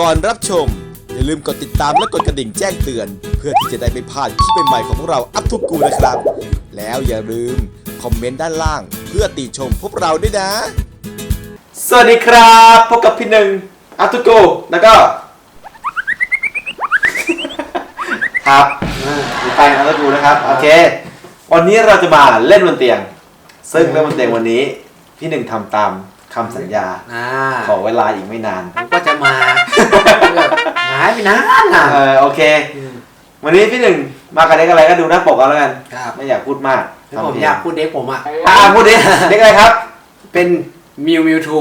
ก่อนรับชม อย่าลืมกดติดตามและกดกระดิ่งแจ้งเตือน เพื่อที่จะได้ไม่พลาดคลิปใหม่ๆของพวกเราอัพทุกกูนะครับ แล้วอย่าลืมคอมเมนต์ด้านล่าง เพื่อติชมพวกเราด้วยนะ สวัสดีครับพบกับพี่หนึ่งอัพทุกกูแล้วก็ ครับอ่ามีไปอัพทุกกูนะครับโอเค วันนี้เราจะมาเล่นบนเตียง ซึ่งเล่นบนเตียงวันนี้พี่หนึ่งทำตาม คำสัญญา อ่าขอเวลาอีกไม่นานผมก็จะมาแบบหายไปนานอะเออโอเควันนี้พี่หนึ่งมากับเด็กอะไรก็ดูหน้าปกเอาแล้วกัน ครับไม่อยากพูดมากแล้วผมทำเพลงอยากพูดเด็กผมอะ อ่าพูดดิ เด็กอะไรครับ เป็นมิวมิวทู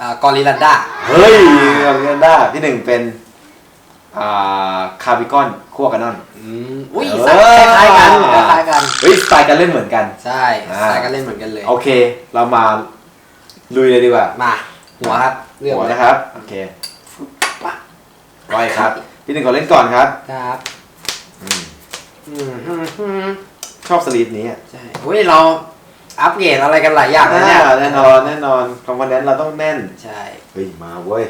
อ่ากอริลลาด้าเฮ้ยเอาเงินได้พี่หนึ่งเป็น อ่าคาร์บิคอนคั่วกันนอน อืมอุ้ยเออสายคล้ายๆกันคล้ายๆกัน เฮ้ยสไตล์การเล่นเหมือนกัน ใช่อ่าสายกันเล่นเหมือนกันเลย โอเค เรามา ลุยเลยดีกว่า มาหัวครับเรื่องหัวเลยนะครับ โอเคปะไว้ครับ พี่หนึ่งขอเล่นก่อนครับ ครับอืมอืมฮึ่มฮึ่มชอบสลีปนี้อะใช่อุ้ยเราอัปเกรดอะไรกันหลายอย่างเลยเนี่ยอ่าแน่นอนแน่นอนคอมโพเนนต์เราต้องแน่น ใช่ เฮ้ย มาเว้ย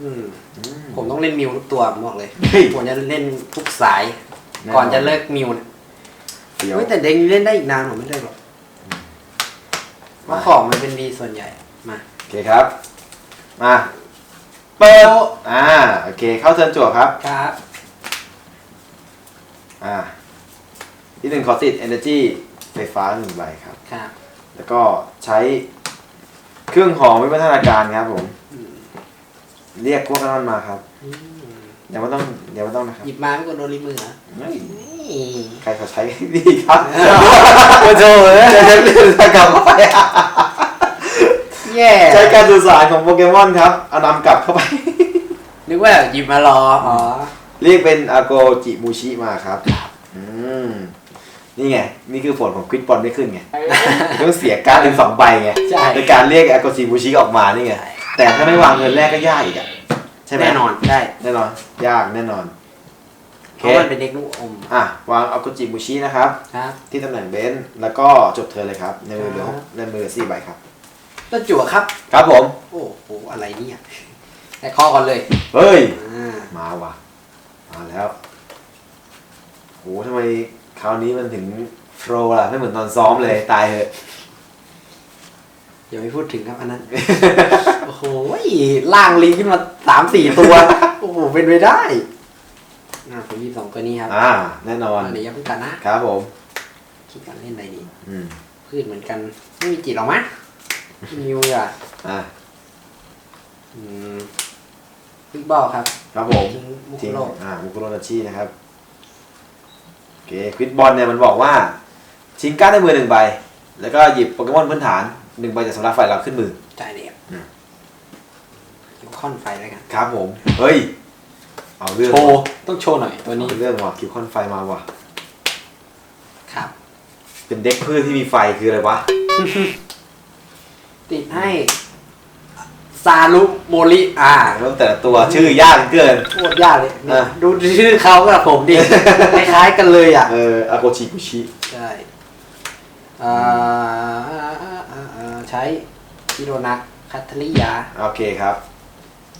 อืมอืมผมต้องเล่นมิวทุกตัวผมบอกเลยเฮ้ยผมจะเล่นทุกสายแน่นอนก่อนจะเลิกมิวเนี่ยเดี๋ยวเฮ้ยแต่เด็กนี้เล่นได้อีกนานผมไม่ได้หรอก เพราะของมันเป็นดีส่วนใหญ่ มา โอเคครับ มาเปิดอ่าโอเค เข้าเทิร์นจั่วครับ ครับ อ่า ที่หนึ่งขอติด energy ไฟฟ้าหนึ่งใบครับ ครับ แล้วก็ใช้เครื่องหอมวิวัฒนาการครับผมเรียกพวกนั้นมาครับอืมอย่าไม่ต้องอย่าไม่ต้องนะครับหยิบมาไม่กดโดนริมือเหรอ เฮ้ยนี่ ใครเขาใช้ดีครับโอ้โหจะใช้สื่อสารกลับเข้าไปแย่ใช้การสื่อสารของโปเกมอนครับเอานำกลับเข้าไป นึกว่าหยิบมารออ๋อเรียกเป็นอาโกจิมูชิมาครับ อืม นี่ไง นี่คือผลของควิดบอลไม่ขึ้นไง ต้องเสียการ์ดถึงสองใบไงใช่ ในการเรียกอาโกจิมูชิออกมานี่ไง แต่ถ้าไม่วางเงินแรกก็ยากอีกอะใช่ไหมแน่นอนใช่แน่นอน ยากแน่นอน เพเคราะมันเป็นเด็กลูกอมอะวางอาโกจิมูชินะครับ ครับ ที่ตำแหน่งเบนซ์แล้วก็จบเทิร์นเลยครับ ในมือเหลือครับในมือสี่ใบครับต้นจั่วครับ ครับผม โอ้โหอะไรเนี่ยแต่ข้อก่อนเลยเฮ้ย อ่ามาว่ะ มาแล้วโหทำไมคราวนี้มันถึงโฟลว์ล่ะ ไม่เหมือนตอนซ้อมเลยตายเหอะ อย่าไปพูดถึงครับอันนั้น โอ้โหล่างลิงขึ้นมาสามสี่ตัว โอ้โหเป็นไปได้ อ่าผมหยิบสองตัวนี้ครับอ่า แน่นอน เดี๋ยวอย่าเพิ่งกันนะครับผม คิดกันเล่นอะไรดีอืม พืชเหมือนกัน ไม่มีจิตหรอกมั้ยมิวอะอ่า อืมบิ๊กบอลครับครับผม ทิ้งมุกทิ้งโลกอ่ามุกุโรนาชินะครับ โอเค ควิดบอลเนี่ยมันบอกว่าทิ้งการ์ดในมือหนึ่งใบ แล้วก็หยิบโปเกมอนพื้นฐานหนึ่งใบจากสำนักไฟเราขึ้นมือ จ่ายเดียวอืมคิวคอนไฟแล้วกัน ครับผม เฮ้ย เอาเรื่องโชว์ต้องโชว์หน่อยตัวนี้เอาเรื่องว่ะคิวคอนไฟมาว่ะ ครับ เป็นเด็กพืชที่มีไฟคืออะไรวะ ติดให้ซาลุโมริอ่าแล้วแต่ละตัวชื่อยากเกิน โคตรยากเลยเนี่ยอะ ดูชื่อเขากับผมดิ คล้ายๆกันเลยอะ เอออาโกชิกุชิใช่อ่าอ่าอ่าอ่าอ่าใช้ฮิโรนักคัตเทริยา โอเคครับ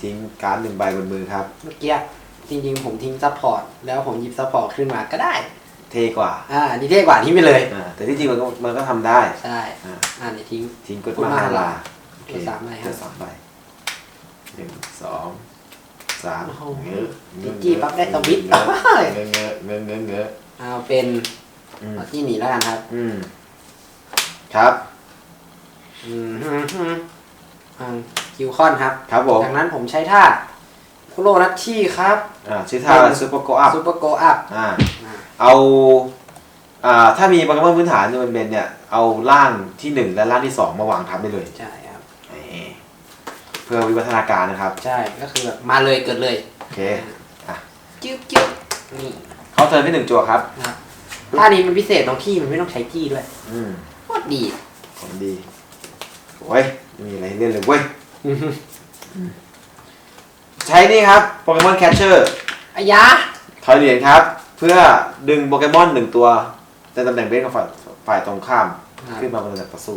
ทิ้งการ์ดหนึ่งใบบนมือครับ เมื่อกี้ จริงๆผมทิ้งซัพพอร์ตแล้วผมหยิบซัพพอร์ตขึ้นมาก็ได้ เท่กว่าอ่านี่เท่กว่าทิ้งไปเลยอ่าแต่ที่จริงมันก็มันก็ทำได้ ใช่อ่า อ่านี่ทิ้ง ทิ้งกดกดมามาฮาฮาราราโอเคเหลือสามใบครับเหลือสามใบหนึ่งสองสามโอ้โหเงอะจีจี้ปั๊บได้สวิตช์ เงอะเงอะเงอะเงอะเงอะเงอะเอาเป็นอืมเอาที่หนีแล้วกันครับ อืมครับอืมฮึ่มฮึ่มอ่าคิวคอนครับ ครับผมจากนั้นผมใช้ท่าคุ โรนัทชี่ครับ อ่าชื่อท่าซูเปอร์โกอัพซูเปอร์โกอัพอ่าอ่าเอาอ่าถ้ามีโปเกมอนพื้นฐานเนี่ยมันเป็นเนี่ย เอาร่างที่หนึ่งและร่างที่สองมาวางทับได้เลยใช่ครับนี่เพื่อวิวัฒนาการนะครับ ใช่ก็คือแบบมาเลยเกิดเลยโอเคอะจิ๊บจิ๊บนี่เข้าเทิร์นที่หนึ่งจั่วครับนะครับท่านี้มันพิเศษตรงที่มันไม่ต้องใช้จี้ด้วยอืมโคตรดีของดีโอ้ยไม่มีอะไรให้เล่นเลยเว้ย ใช้นี่ครับโปเกมอนแคชเชอร์อายาถอยเหรียญครับ เพื่อดึงโปเกมอนหนึ่งตัวในตำแหน่งเบสของฝ่ายฝ่ายตรงข้าม ขึ้นมาบนตำแหน่งต่อสู้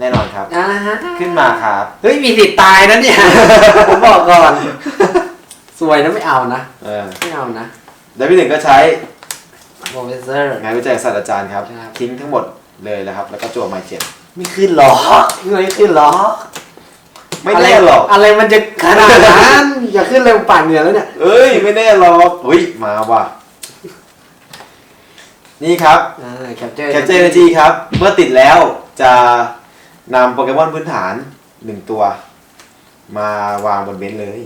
แน่นอนครับ อ่าฮะขึ้นมาครับเฮ้ย มีสิทธิ์ตายนะเนี่ย ผมบอกก่อน สวยนะไม่เอานะ เออไม่เอานะแล้วพี่หนึ่งก็ใช้โปรเฟสเซอร์ งานวิจัยศาสตราจารย์ครับ ครับ ทิ้งทั้งหมดเลยแล้วครับ แล้วก็จั่วไมเจ็ดไม่ขึ้นหรอไม่ขึ้นหรอ ไม่แน่หรอก อะไรมันจะขนาดนั้นอย่าขึ้นเร็วป่านเหนือแล้วเนี่ย เอ้ย ไม่แน่หรอกเฮ้ยมาว่ะ นี่ครับอ่าแคปเจอร์แคปเจอร์ Energy ครับ เมื่อติดแล้วจะนำโปเกมอนพื้นฐานหนึ่งตัว มาวางบนเบนซ์เลย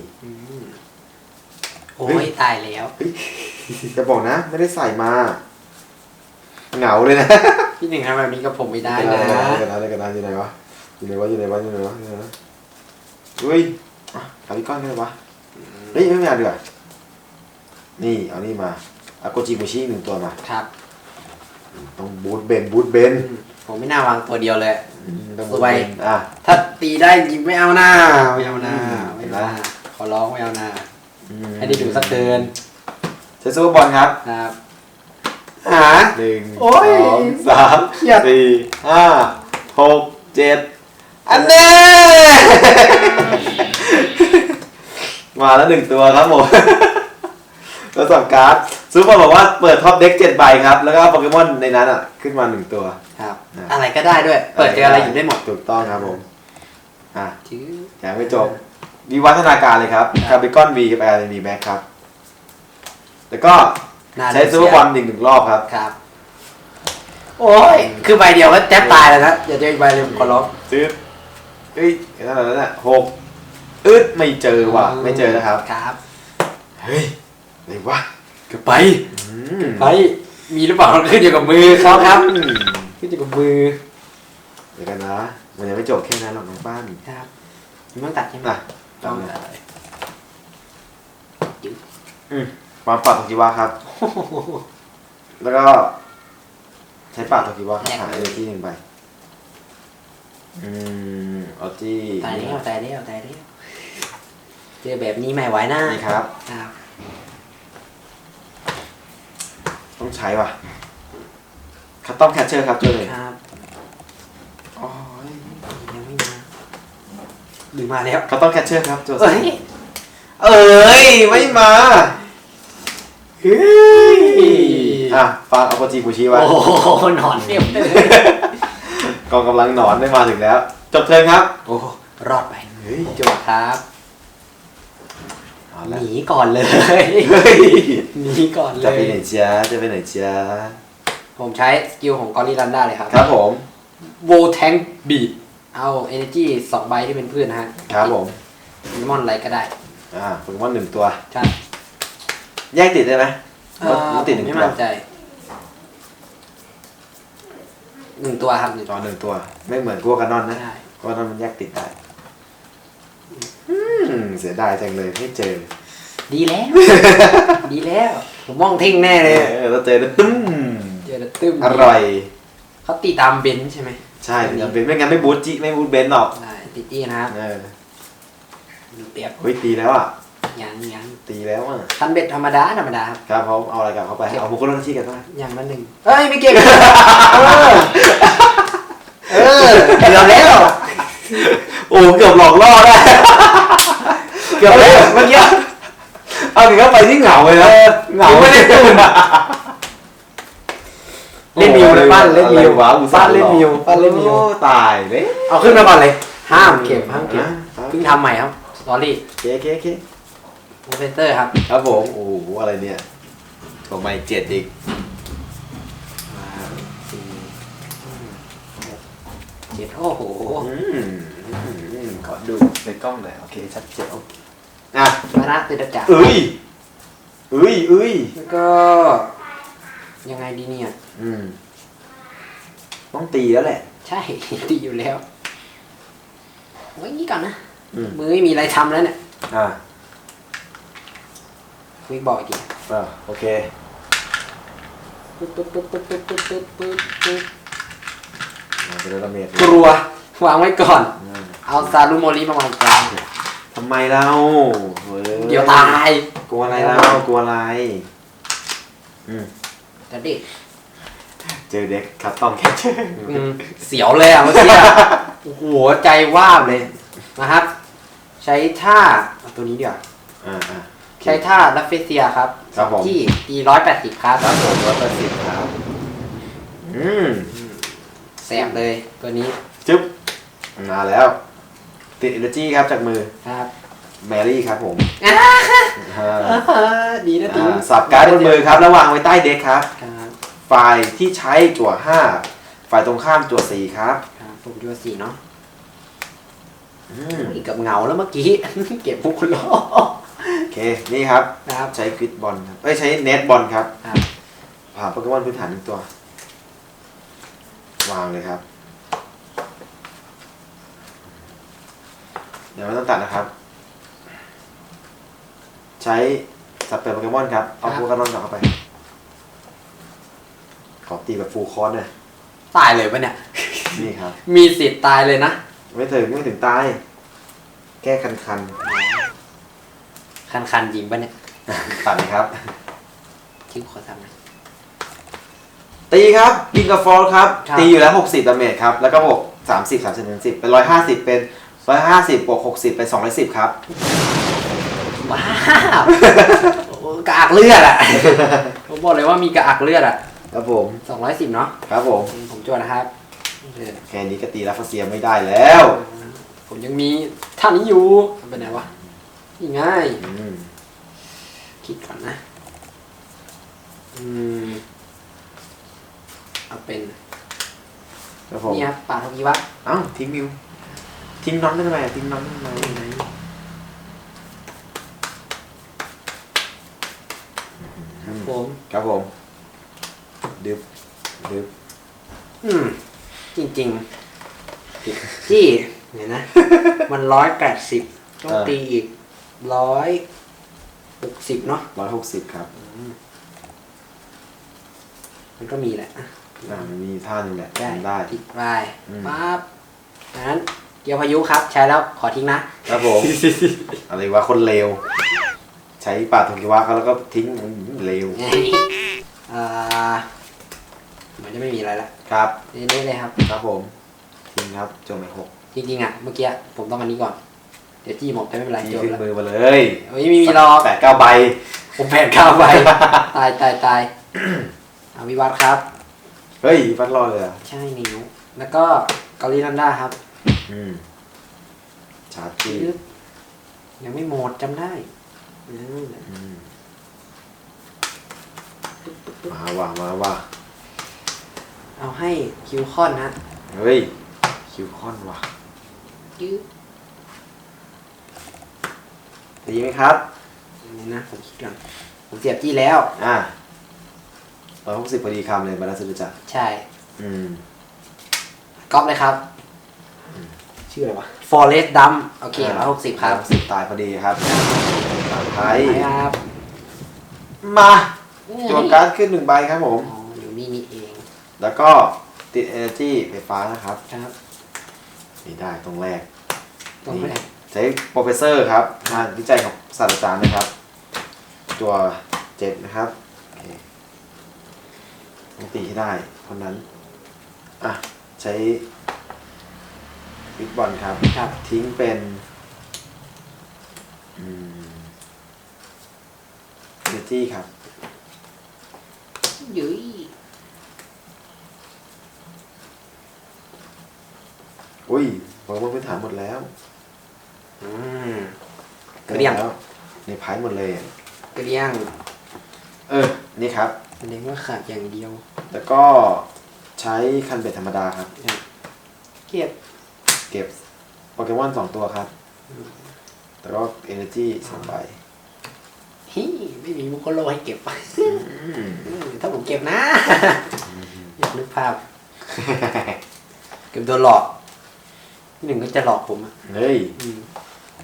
โอ้ยตายแล้วจะบอกนะ ไม่ได้ใส่มา เหงาเลยนะ พี่หนึ่งทำแบบนี้กับผมไม่ได้นะเดี๋ยวนะเดี๋ยวนะอยู่ไหนวะอยู่ไหนวะอยู่ไหนวะอยู่ไหนวะ อยู่ไหนวะอุ้ยอะเอาพี่ก้อนกันเลยวะเฮ้ยไม่เอาดีกว่านี่เอานี่มาอาโกจิมุชิหนึ่งตัวมา ครับ ต้องบูทเบนบูทเบนผมไม่น่าวางตัวเดียวเลยต้องบูทสวยเบนอะ ถ้าตีได้จริงไม่เอาหน้าไม่เอาหน้าไม่เอาหน้าขอร้องไม่เอาหน้าให้ได้ดูสักเกินใช้ซูเปอร์บอลครับครับหา หนึ่งโอ้ยสองสามเครียด สี่ห้าหกเจ็ด อันเน่มาแล้วหนึ่งตัวครับผมแล้วสองการ์ดซูเปอร์บอกว่าเปิดท็อปเด็กเจ็ดใบครับ แล้วก็โปเกมอนในนั้นอะ ขึ้นมาหนึ่งตัว ครับนะอะไรก็ได้ด้วย เปิดเจออะไรอยู่ได้หมดถูกต้องครับผม อะชื่อยังไม่จบวิวัฒนาการเลยครับคาร์บิคอนวีกับแอร์มีแม็กครับ แล้วก็น่าใช้ซูเปอร์บอลหนึ่งหนึ่งรอบครับ ครับ โอ้ย คือใบเดียวก็แทบตายแล้วนะอย่าเจออีกใบเลยผมขอร้อง ซื้อ เอ้ยแค่นั้นแหละหกอึดไม่เจอว่ะ ไม่เจอนะครับ ครับ เฮ้ยอะไรวะก็ไปอืมไปมีหรือเปล่าขึ้นอยู่กับมือเขาครับ ขึ้นอยู่กับมือเดี๋ยวกันนะ มันยังไม่จบแค่นั้นหรอกน้องป้านครับมันต้องตัดใช่ไหมอะต้ต้อองงตัดมาปัดโทกิวะครับแล้วก็ ใช้ปากโทกิวะครับหาเอเนจีหนึ่งใบ อืมเอาจี้ตายแล้วตายแล้วตายแล้วเจอแบบนี้ไม่ไหวหน้านี่ครับ ครับต้องใช้ว่ะคัตตอมแคชเชอร์ครับเจอเลยครับโอ้ยยังไม่มาหรือมาแล้วคัตตอมแคชเชอร์ครับโจเอ้ยเอ้ยไม่มาเฮ้ยอะฟังเอาโปจิบูชิไว้โอ้โหหนอนเต็มเลยก องกำลังหนอนได้มาถึงแล้ว จบเทิร์นครับโอ้รอดไปเฮ้ยจบครับเอาหละนีก่อนเลยเฮ้ยหนีก่อนเลจะไปย ไหนจ้าจะไปไหนจ้าผมใช้สกิลของกอริลันด้าเลยครับครับผมโวแทงบีดเอา Energy สองใบที่เป็นเพื่อนนะฮะครับผมนิมอนอะไรก็ได้อ่าโปเกมอนหนึ่งตัวครับแยกติดได้ไหมเอ่อมันติดหนึ่งไม่ตัวมั่นใจ หนึ่งตัวครับหนึ่งจตัอวหนึ่งตัว ไม่เหมือนพวกกันนอนนะได้พวกกันนอนมันแยกติดได้อืมเสียดายจังเลยไม่เจอดีแล้ว ดีแล้ว ผมมองทิ้งแน่เลยเออแล้วเจอแล้วตึ้มเจอแล้วตึ้มอร่อย เขาตีตามเบนซ์ใช่ไหมใช่จำเป็นไม่งั้นไม่บูทจิไม่บูทเบนซ์หรอกได้ตีจี้นะครับเออดูเปรียบเฮ้ยตีแล้วอะยังยัง ตีแล้วอะทันเบ็ดธรรมดาธรรมดาครับ ครับเขาเอาอะไรกลับเข้าไป เอาบุคคลหน้าที่กันบ้างอย่างละหนึ่งเอ้ยไม่เก็บเออเออเกือบแล้วโอ้เกือบหลอกล่อได้เกือบแล้วเมื่อกี้เอาถึงเข้าไปที่เหงาเลยนะเหงาไม่ได้ตื่นเล่นมิวเลยปั้นเล่นมิวอะไรวะอุตส่าปั้นห์เล่นมิวปั้นเล่นมิวโอ้ตายเลยเอาขึ้นมาก่อนเลย ห้ามเก็บห้ามเก็บอะเพิ่งทำใหม่ครับสตอรี่โอเคโอเคโอเค โปรเฟสเตอร์ครับครับผม โอ้โห อะไรเนี่ยผมไม่เจ็ดอีกสี่เจ็ดโอ้โหอืมอืมขอดูในกล้องหน่อยโอเค ชัดเจนอะมานะติดจักรเอ้ยเอ้ยเอ้ยแล้วก็ ยังไงดีเนี่ย อืม ต้องตีแล้วแหละ ใช่ตีอยู่แล้วไว้นี้ก่อนนะ อืมมือไม่มีอะไรทำแล้วเนี่ย อ่า วิกบอกอีกทีอ่าโอเคปึ๊บปึ๊บปึ๊บปึ๊บปึ๊บปึ๊บปึ๊บปึ๊บปึ๊บมาเป็นระเมดกลัววางไว้ก่อนอืมเอาซาลูโมริมาวางกลางทำไมเราฮ้เดี๋ยวตายกลัวอะไรเรากลัวอะไรอืมจะดิเจอเด็กครับต้องแค่เจออืมเสียวเลยอะเมื่อกี้อะโอ้โหใจว่าบเลยนะครับ ใช้ท่าเอาตัวนี้เดี๋ยวาอ่าอ่า ใช้ท่าลัฟเฟเซียครับ ครับผมที่ตีร้อยแปดสิบครับครับผมร้อยแปดสิบครับ อืมแสบเลยตัวนี้ จึ๊บ มาแล้ว ติด energy ครับจากมือ ครับ แมรี่ครับผมอ่าอ่าดีนะตีอ่าสับการ์ดบนมือครับแล้ววางไว้ใต้เด็กครับครับ ฝ่ายที่ใช้จั่วห้า ฝ่ายตรงข้ามจั่วสี่ครับครับผมดูสีเนาะอืมอีกกับเหงาแล้วเมื่อกี้ เก็บพวกคุณล้อ โอเค นี่ครับ นะครับ ใช้กริดบอลครับเอ้ยใช้เน็ตบอลครับครับ ผ่าโปเกมอนพื้นฐานหนึ่งตัว วางเลยครับ เดี๋ยวไม่ต้องตัดนะครับ ใช้สับเปลือกโปเกมอนครับ เอาครับ โปเกมอนกลับเข้าไป ขอตีแบบฟูลคอร์สหน่อยตายเลยปะเนี่ย นี่ครับ มีสิทธิ์ตายเลยนะ ไม่ถึงไม่ถึงตาย แก้คันคัน คันคันๆจริงปะเนี่ยๆตัดนะครับคิ้วขอทำนะ ตีครับกิงกับฟอลครับ ครับ ตีอยู่แล้ว 60ดาเมจครับ แล้วก็บวก30 30เป็น10เป็น 150 เป็น 150บวก60 เป็น 210 ครับ ว้าวโอ้กระอักเลือดอะ ผมบอกเลยว่ามีกระอักเลือดอะครับผม สองร้อยสิบเนาะครับผม ผมจวดนะครับเออแค่นี้ก็ตีรัฟเซียไม่ได้แล้ว ผมยังมีท่านี้อยู่เอาไปไหนวะ นี่ง่ายอืมคิดก่อนนะ อืม เอาเป็นครับผม นี่ครับป่าทวีวะเอ้าทิ้งมิว ทิ้งน้องได้ไหมทิ้งน้องได้ไหมผมครับผมดึบดึบอืม จริงๆที่เห็นนะ มันร้อยแปดสิบต้องตีอีก ร้อยหกสิบเนาะร้อยหกสิบครับมันก็มีแหละอะอ่ามันมีท่าหนึ่งแหละได้ทำได้ติดไปอืม ปั๊บนั้นเกียวพายุครับ ใช้แล้วขอทิ้งนะ ครับผม อะไรวะคนเลวใช้ปาโทกิวะเขาแล้วก็ทิ้งอืมเลวอ่ามันจะไม่มีอะไรละครับ นี่เลยครับ ครับผมทิ้งครับโจมไปหกจริงๆอะเมื่อกี้ผมต้องอันนี้ก่อน เดี๋ยวจี้หมดจะไม่เป็นไรทิ้งจบขึ้นแล้วมือมาเลยเฮ้ยไม่มีหรอกแปดเก้าใบผมแผนข้าวไปตายตายตายเอาวิวัฒน์ครับ เฮ้ยฟัดรอดเลยเหรอะใช่นิ้วแล้วก็เกาหลีลันด้าครับอืมชาร์จจี้ปึ๊บยังไม่หมดจำได้อืมอืมมาว่ะมาว่ะเอาให้คิวคอนนะ เฮ้ย คิวคอนว่ะยืด ดีไหมครับนี่นะผมคิดก่อนผมเสียบจี้แล้ว อะร้อยหกสิบพอดีคำเลยบรรลัสุจักรใช่อืมก๊อปเลยครับ ชื่ออะไรวะ Forest Dump โอเคร้อยหกสิบครับสิบตายพอดีครับตามไทยไปครับ มาจวการ์ดขึ้นหนึ่งใบครับผมอ๋ออยู่นี่นี่เอง แล้วก็ติด energy ไฟฟ้านะครับ ครับ นี่ได้ตรงแรก ตรงแรก ใช้โปรเฟสเซอร์ครับงานวิจัยของศาสตราจารย์นะครับ ตัวเจ็ดนะครับโอเคต้องตีให้ได้เท่านั้นอะใช้บิ๊กบอลครับครับ ทิ้งเป็นอืมเนจี้ครับยุ้ยอุ้ยบอกว่าพื้นฐานหมดแล้ว อืมเกลี้ยง แล้วในพายหมดเลยอะเกลี้ยงเออ นี่ครับ แสดงว่าขาดอย่างเดียว แล้วก็ใช้คันเบ็ดธรรมดาครับ เก็บเก็บโปเกมอนสองตัวครับ แล้วก็ Energy สองใบฮิไม่มีมุกโลให้เก็บอืมอืมถ้าผมเก็บนะ อยากนึกภาพ เก็บโดนหลอกพี่หนึ่งก็จะหลอกผมอะเฮ้ย อืม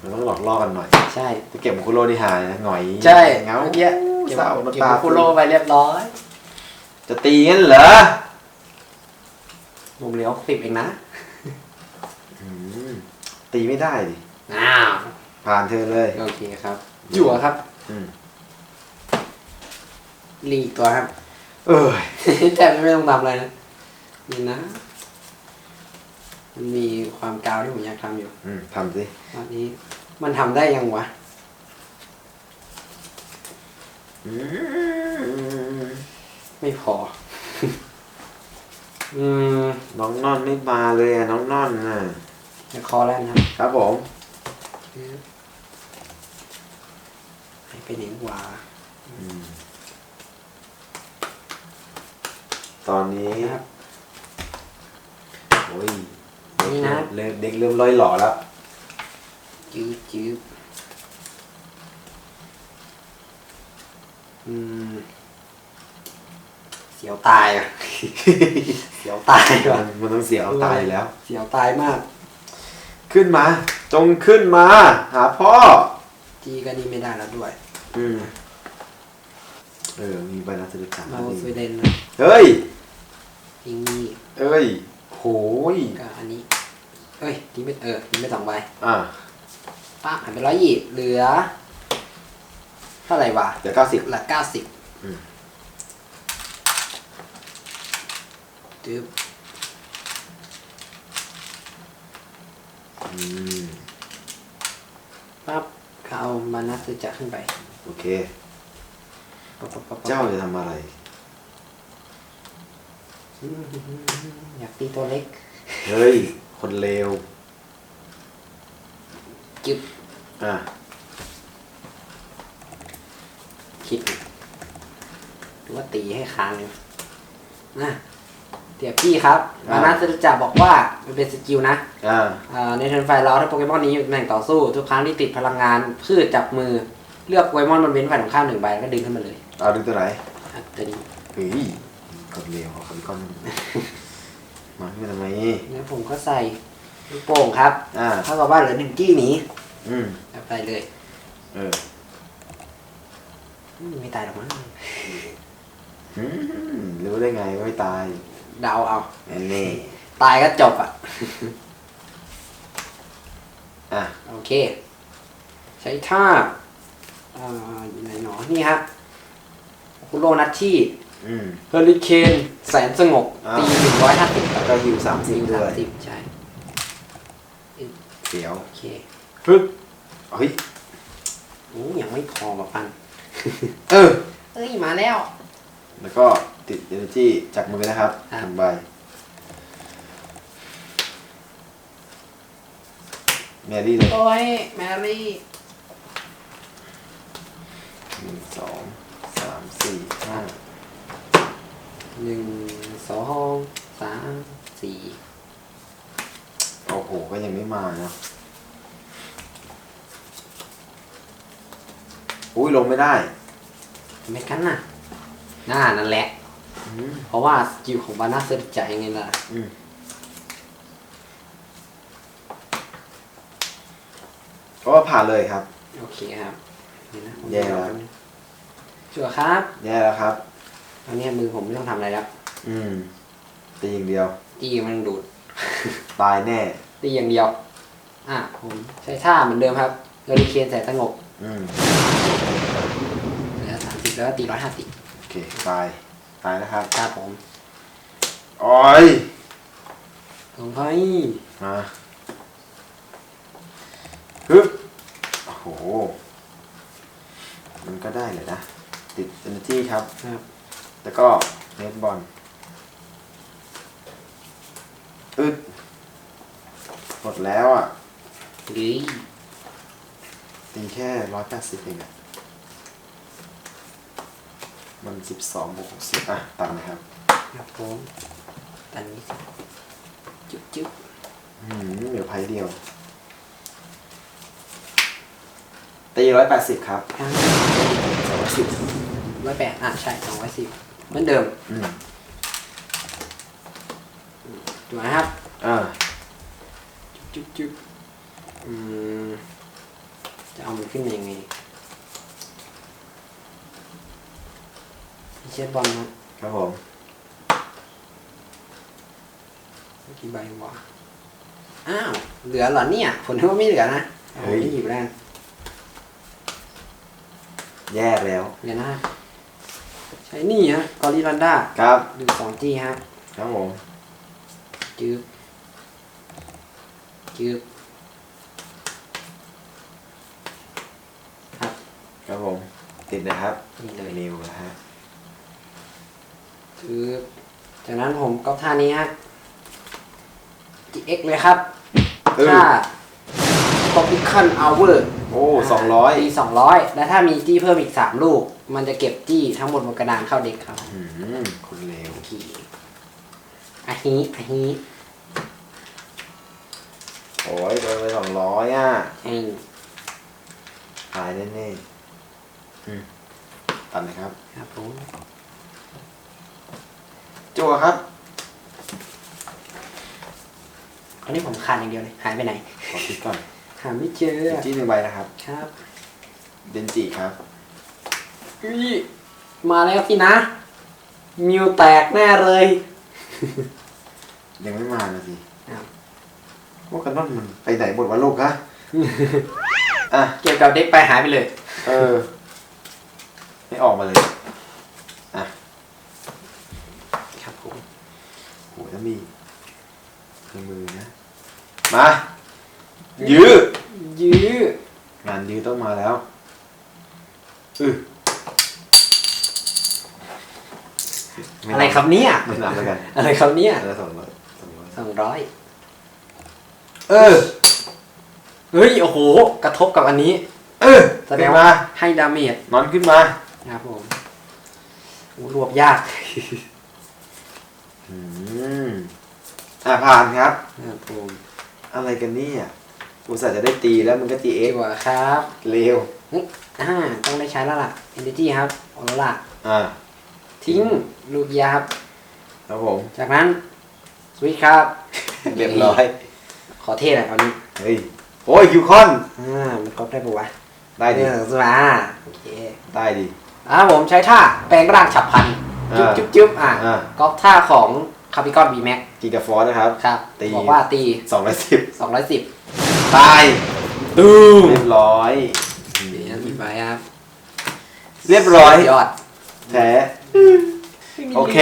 มันต้องหลอกล่อกันหน่อยใช่จะเก็บมุคุโรนี่หายนะหน่อยใช่เงาเมื่อกี้เก็บเศร้าเก็บน้ำตามุกโลไปเรียบร้อย จะตีงั้นเหรอผมเหลือสิบเองนะอืมตีไม่ได้ดิอ้าวผ่านเธอเลยโอเคครับจั่วครับอืมลีกตัวครับ เออแต่ไม่ต้องทำอะไรนะนี่นะ มันมีความกาวที่ผมอยากทำอยู่อืมทำสิตอนนี้ มันทำได้ยังวะ อืมไม่พอ อืมน้องน่อนไม่มาเลยอะน้องน่อนน่ะ จะคอแล้วนะครับครับผมให้ไปไหนวะอืมตอนนี้ นะครับ โอ้ย นี่นะเริ่มเด็กเริ่มลอยหล่อแล้วจืดจืดอืมเสียวตายอะ เสียวตายว่ะนมันต้องเสียเอาตายอยู่แล้ว เสียวตายมาก ขึ้นมา จงขึ้นมา หาพ่อ จีก็นี่ไม่ได้แล้วด้วย อืมเออ มีใบนัดสรุปการมาสวีเดนนะเฮ้ย อิงนี่เอ้ย โหยก็อันนี้เอ้ยทิ้งไปเออทิ้งไปสองใบอะป้าหันไปร้อยยี่เหลือ เท่าไหร่วะเดี๋ยวเก้าสิบ เหลือเก้าสิบอืมจึ๊บอืม ปั๊บเขาเอามานัดซื้อจักรขึ้นไปโอเค ปั๊บปั๊บปั๊บปั๊บเจ้าจะทำอะไร อืมอยากตีตัวเล็ก เฮ้ย คนเลวจึ๊บอะ คิดหรือว่าตีให้ค้างเลยนะเดี๋ยวพี่ครับมานัดซื้อจักรบอกว่ามันเป็นสกิลนะอ่าอ่าในเทิร์นไฟเราถ้าโปเกมอนนี้อยู่ตำแหน่งต่อสู้ ทุกครั้งที่ติดพลังงานพืชจับมือเลือกโปเกมอนบนเว้นฝ่ายตรงข้ามหนึ่งใบแล้วก็ดึงขึ้นมาเลยเอาดึงตัวไหนอะตัวนี้เฮ้ย คนเลวเอาคนก้อนมาขึ้นมาทำไม แล้วผมก็ใส่ลูกโป่งครับอ่า เท่ากับว่าเหลือหนึ่งจี้หนีอืม เอาไปเลยเอออืมไม่ตายหรอกมั้งอืมรู้ได้ไงว่าไม่ตายเดาเอา อันนี้ตายก็จบอะ อะ โอเค ใช้ท่าอ่าอยู่ไหนหนอนี่ครับคุโรนัทที่ อืม เฮอริเคนแสนสงบอ่า ตีหนึ่งร้อยห้าสิบแล้วก็ฮิวสามสิบตีด้สาวมยสิบใช่เสียว โอเคปึ๊บเฮ้ย โอ้ยังไม่พอแบบปัน เออ เอ้ย มาแล้ว แล้วก็ติด energy จากมือนะครับครับหนึ่งใบแมรี่เลยโอ้ย แมรี่หนึ่งสองสามสี่ห้า หนึ่งสองสามสี่โอ้โห ก็ยังไม่มาเนอะอุ้ยลงไม่ได้ไม่กันน่ะน่านั่นแหละ อืมเพราะว่าสกิลของบานาเซอร์จ่ายไงล่ะอืมก็ผ่านเลยครับ โอเคครับเดี๋ยวนะผมแย่แล้วชัวร์ครับ แย่แล้วครับ ตอนนี้มือผมไม่ต้องทำอะไรแล้วอืมตีอย่างเดียวตีมันดูด ตายแน่ ตีอย่างเดียว อะผมใช้ท่าเหมือนเดิมครับเฮอริเคนแสนสงบอืมเหลือสามสิบแล้วก็ตีร้อยห้าสิบโอเค ตาย ตายนะครับครับผมโอ้ยลงไปมาฮึบโอ้โห มันก็ได้เลยนะ ติด energy ครับ ครับ แล้วก็เนตบอลอึดหมดแล้วอะหรือตีแค่ร้อยแปดสิบเองอะมันสิบสองบวกหกสิบอะตัดนะครับครับผมตอนนี้สิจุ๊บจุ๊บอืมเหลือไพ่เดียว ตีร้อยแปดสิบครับห้าสองร้อยสิบร้อยแปดอะใช่สองร้อยสิบ เหมือนเดิมอืมถูกไหมครับอ่าจุ๊บจุ๊บอืมจะเอามันขึ้นมายังไงเช็ดบอลนะครับผมกี่ใบวะอ้าว เหลือเหรอเนี่ยผมนึกว่าไม่เหลือนะเอาไม่หยิบแล้วกันแย่แล้วเดี๋ยวนะ ใช้นี่ฮะกอริลันด้าครับดูสองที่ฮะครับผมจื๊บจืบครับครับผมติดนะครับนี่เลยนิวนะฮะจืบจากนั้นผมก็ท่านี้ฮะ GX เลยครับเออถ้า Tropical Hour โอ้สองร้อย ตีสองร้อยแล้วถ้ามีจี้เพิ่มอีกสามลูก มันจะเก็บจี้ทั้งหมดบนกระดานเข้าเด็กครับอืมคนเลวโอเคอะฮีอะฮีโอ้ยโดนไปสองร้อยอะไอ้หายแน่ๆอืมตัดนะครับ ครับผมจั่วครับอันนี้ผมขาดอย่างเดียวเลยหายไปไหน ขอคิดก่อนหาไม่เจอเดนจี้หนึ่งใบนะครับ ครับ เดนจิครับ อุ๊ยมาแล้วสินะ มิวแตกแน่เลย ยังไม่มานะสิอ้าวว่ากันนั่นมันไปไหนหมดวะลูกฮะ อะ เกี่ยวกับเด็กไปหายไปเลย เออ ไม่ออกมาเลย อะครับผมโหถ้ามีเครื่องมือนะ มา ยื้อ ยื้องานยื้อต้องมาแล้วอือ อะไรครับเนี่ย ไม่นานแล้วกันอะไรครับเนี่ยเออสองร้อยสองร้อยสองร้อยเออเฮ้ยโอ้โห กระทบกับอันนี้เออแสดขึ้งนว่ามาให้ดาเมจนอนขึ้นมานะครับผมโอ้รวบยาก อืมอะผ่านครับ นะครับผมอะไรกันเนี่ยอุตส่าห์จะได้ตีแล้วมันก็ตีเอเอ็ฟกว่าครับเร็วอ่าต้องได้ใช้แล้วล่ะ Energy ครับออโรล่าอ่า ทิ้งลูกยาครับ ครับผม จากนั้นสวิตช์ครับ เรียบร้อย ขอเทหน่อยคราวนี้เฮ้ย โอ้ยคิวคอน อ่ามันก๊อปได้ปะวะได้ดิ เออสมาโอเคได้ดิ อ่าผมใช้ท่าแปลงร่างฉับพลันจุ๊บอ่าจุ๊บจุ๊บอ่าอ่า ก๊อปท่าของคาปิกอนบีแม็กกิกาฟอร์นะครับ ครับตี บอกว่าตี สองร้อยสิบ210ตาย ตูมเรียบร้อยเดี๋ยวมีไปครับเรียบร้อยยอดแท้ โอเค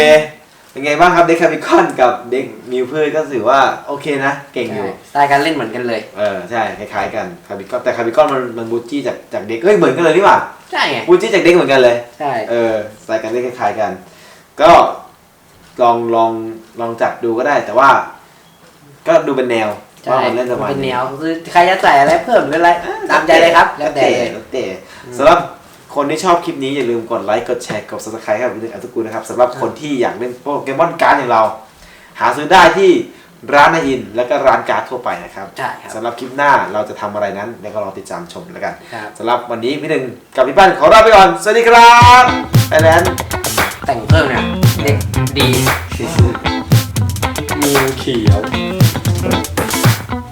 เป็นไงบ้างครับเด็กคาบิคอนกับเด็กมิวพืชก็ถือว่าโอเคนะ เก่งอยู่ สไตล์การเล่นเหมือนกันเลย เออใช่คล้ายๆกันคาบิคอนแต่คาบิคอนมันมันบูจี้จากจากเด็กเฮ้ยเหมือนกันเลยนี่หว่าใช่ไงบูจี้จากเด็กเหมือนกันเลย ใช่ เออสไตล์การเล่นคล้ายๆกัน ก็ลองลองลองจับดูก็ได้ แต่ว่า ก็ดูเป็นแนวใช่ว่ามันเล่นประมาณเป็นแนวคือใครจะใส่อะไรเพิ่มหรืออะไรตามใจเลยครับ แล้วแต่เลยแล้วแต่สำหรับ คนที่ชอบคลิปนี้อย่าลืมกดไลค์กดแชร์กด subscribe ให้กับวิดีโออัตกุลนะครับสำหรับคนที่อยากเล่นโปเกมอนการ์ดอย่างเรา หาซื้อได้ที่ร้านนาอิน และก็ร้านการ์ดทั่วไปนะครับใช่ครับสำหรับคลิปหน้าเราจะทำอะไรนั้นเดี๋ยวก็รอติดตามชมแล้วกันครับ สำหรับวันนี้พี่หนึ่งกับพี่ปั้นขอลาไปก่อน สวัสดีครับไอแลนด์แต่งเพิ่มเนี่ยเด็กดีมีเขียว